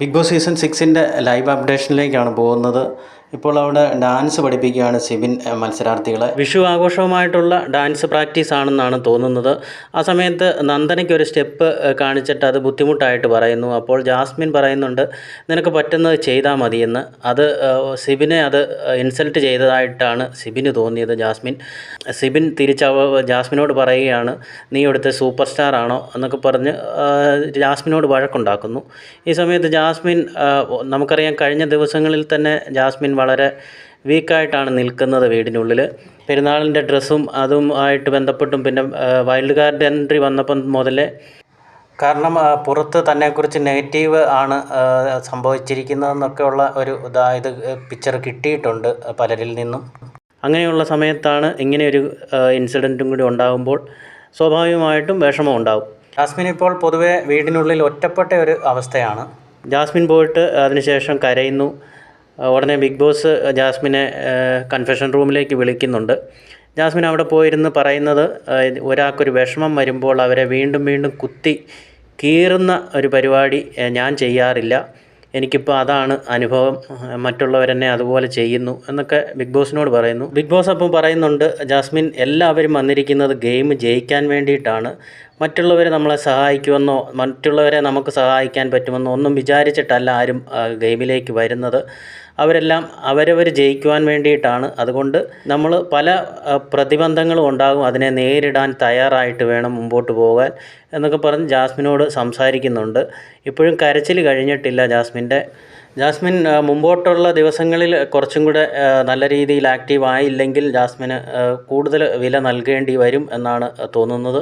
Big boss season സിക്സിന്റെ live അപ്ഡേഷനിലേക്കാണ് പോകുന്നത്. ഇപ്പോൾ അവിടെ ഡാൻസ് പഠിപ്പിക്കുകയാണ് സിബിൻ മത്സരാർത്ഥികളെ. വിഷു ആഘോഷവുമായിട്ടുള്ള ഡാൻസ് പ്രാക്ടീസ് ആണെന്നാണ് തോന്നുന്നത്. ആ സമയത്ത് നന്ദനയ്ക്ക് ഒരു സ്റ്റെപ്പ് കാണിച്ചിട്ട് അത് ബുദ്ധിമുട്ടായിട്ട് പറയുന്നു. അപ്പോൾ ജാസ്മിൻ പറയുന്നുണ്ട് നിനക്ക് പറ്റുന്നത് ചെയ്താൽ മതിയെന്ന്. അത് സിബിനെ അത് ഇൻസൾട്ട് ചെയ്തതായിട്ടാണ് സിബിന് തോന്നിയത് ജാസ്മിൻ. സിബിൻ തിരിച്ച ജാസ്മിനോട് പറയുകയാണ് നീ ഇവിടുത്തെ സൂപ്പർ സ്റ്റാർ ആണോ? എന്നൊക്കെ പറഞ്ഞ് ജാസ്മിനോട് വഴക്കുണ്ടാക്കുന്നു. ഈ സമയത്ത് ജാസ്മിൻ നമുക്കറിയാം കഴിഞ്ഞ ദിവസങ്ങളിൽ തന്നെ ജാസ്മിൻ വളരെ വീക്കായിട്ടാണ് നിൽക്കുന്നത് വീടിനുള്ളിൽ പെരുന്നാളിന്റെ ഡ്രസ്സും അതും ആയിട്ട് ബന്ധപ്പെട്ടും പിന്നെ വൈൽഡ് കാർഡ് എൻട്രി വന്നപ്പം മുതലേ കാരണം പുറത്ത് തന്നെക്കുറിച്ച് നെഗറ്റീവ് ആണ് സംഭവിച്ചിരിക്കുന്നതെന്നൊക്കെയുള്ള ഒരു ഇതാ ഇത് പിക്ചർ കിട്ടിയിട്ടുണ്ട് പലരിൽ നിന്നും. അങ്ങനെയുള്ള സമയത്താണ് ഇങ്ങനെയൊരു ഇൻസിഡന്റും കൂടി ഉണ്ടാകുമ്പോൾ സ്വാഭാവികമായിട്ടും വിഷമം ഉണ്ടാകും ജാസ്മിൻ ഇപ്പോൾ പൊതുവേ വീടിനുള്ളിൽ ഒറ്റപ്പെട്ട ഒരു അവസ്ഥയാണ്. ജാസ്മിൻ പോയിട്ട് അതിനുശേഷം കരയുന്നു. ഉടനെ ബിഗ് ബോസ് ജാസ്മിനെ കൺഫെഷൻ റൂമിലേക്ക് വിളിക്കുന്നുണ്ട്. ജാസ്മിൻ അവിടെ പോയിരുന്ന് പറയുന്നത് ഒരാൾക്കൊരു വിഷമം വരുമ്പോൾ അവരെ വീണ്ടും വീണ്ടും കുത്തി കീറുന്ന ഒരു പരിപാടി ഞാൻ ചെയ്യാറില്ല. എനിക്കിപ്പോൾ അതാണ് അനുഭവം മറ്റുള്ളവരെന്നെ അതുപോലെ ചെയ്യുന്നു എന്നൊക്കെ ബിഗ് ബോസിനോട് പറയുന്നു. ബിഗ് ബോസ് അപ്പം പറയുന്നുണ്ട് ജാസ്മിൻ എല്ലാവരും വന്നിരിക്കുന്നത് ഗെയിം ജയിക്കാൻ വേണ്ടിയിട്ടാണ്. മറ്റുള്ളവരെ നമ്മളെ സഹായിക്കുമെന്നോ മറ്റുള്ളവരെ നമുക്ക് സഹായിക്കാൻ പറ്റുമെന്നോ ഒന്നും വിചാരിച്ചിട്ടല്ല ആരും ഗെയിമിലേക്ക് വരുന്നത്. അവരെല്ലാം അവരവർ ജയിക്കുവാൻ വേണ്ടിയിട്ടാണ്. അതുകൊണ്ട് നമ്മൾ പല പ്രതിബന്ധങ്ങളും ഉണ്ടാകും. അതിനെ നേരിടാൻ തയ്യാറായിട്ട് വേണം മുമ്പോട്ട് പോകാൻ എന്നൊക്കെ പറഞ്ഞ് ജാസ്മിനോട് സംസാരിക്കുന്നുണ്ട്. ഇപ്പോഴും കരച്ചിൽ കഴിഞ്ഞിട്ടില്ല ജാസ്മിന്റെ. ജാസ്മിൻ മുമ്പോട്ടുള്ള ദിവസങ്ങളിൽ കുറച്ചും കൂടെ നല്ല രീതിയിൽ ആക്റ്റീവ് ആയില്ലെങ്കിൽ ജാസ്മിന് കൂടുതൽ വില നൽകേണ്ടി വരും എന്നാണ് തോന്നുന്നത്.